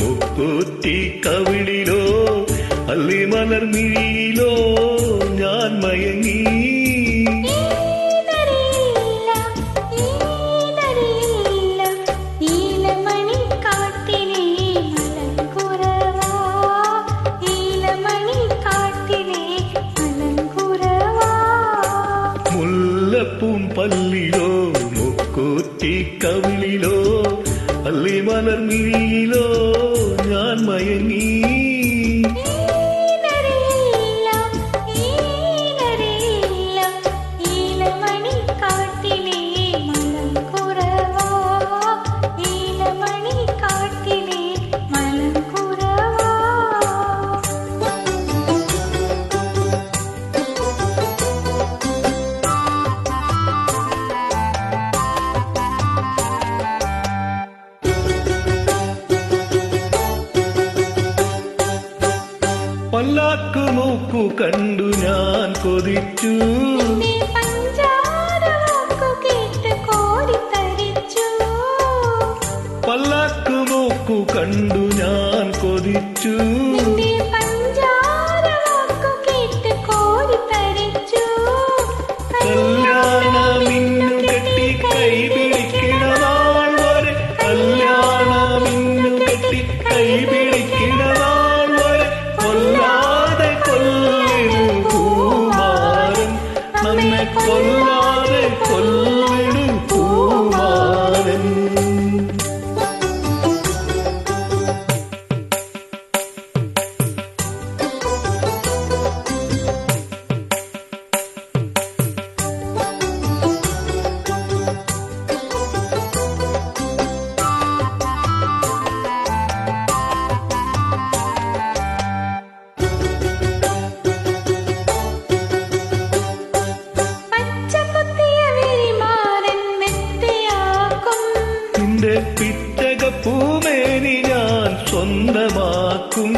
മുക്കുറ്റി കവിളിലോ അല്ലി മലർമിഴിയിലോ ഞാൻ മയങ്ങി. പല്ലിലോ മുക്കൂറ്റി കവിളിലോ அல்லி மலர் மிழியிலோ நான் மயங்கி പല്ലാക്കു മൂക്കു കണ്ടു ഞാൻ കൊതിച്ചു. പല്ലാക്കു മൂക്കു കണ്ടു ഞാൻ കൊതിച്ചു നിന്റെ പിറ്റകപ്പൂമേനി ഞാൻ സ്വന്തമാക്കും.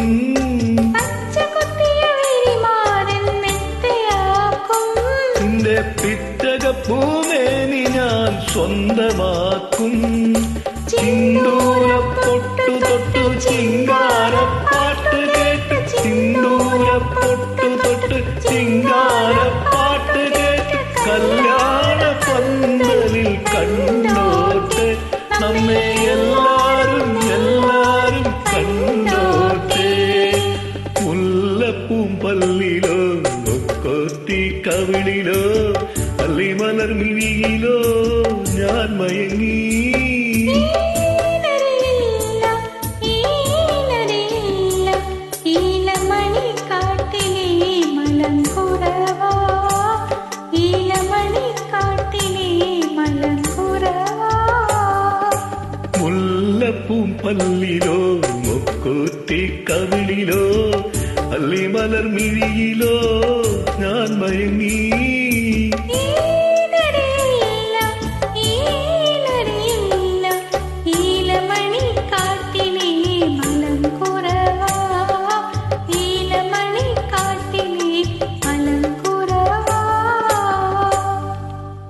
നിന്റെ പിറ്റക പൂമേനി ഞാൻ സ്വന്തമാക്കും. ചിന്തൂര പൊട്ടു തൊട്ടു ചിങ്കാരപ്പാട്ട് കേട്ട് ചിന്തൂര പൊട്ടു തൊട്ട് ചിങ്കാരപ്പാട്ട് കൊത്തി കവിളിലോ മലർ മിഴിയിലോ ഞാൻ മയങ്ങി. മുല്ലപ്പൂം പല്ലിലോ മുക്കൂത്തി കവിളിലോ അല്ലി മലർമിഴിയിലോ ഞാൻ മയങ്ങി.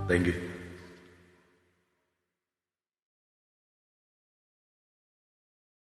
Thank ഈനറിയില്ല,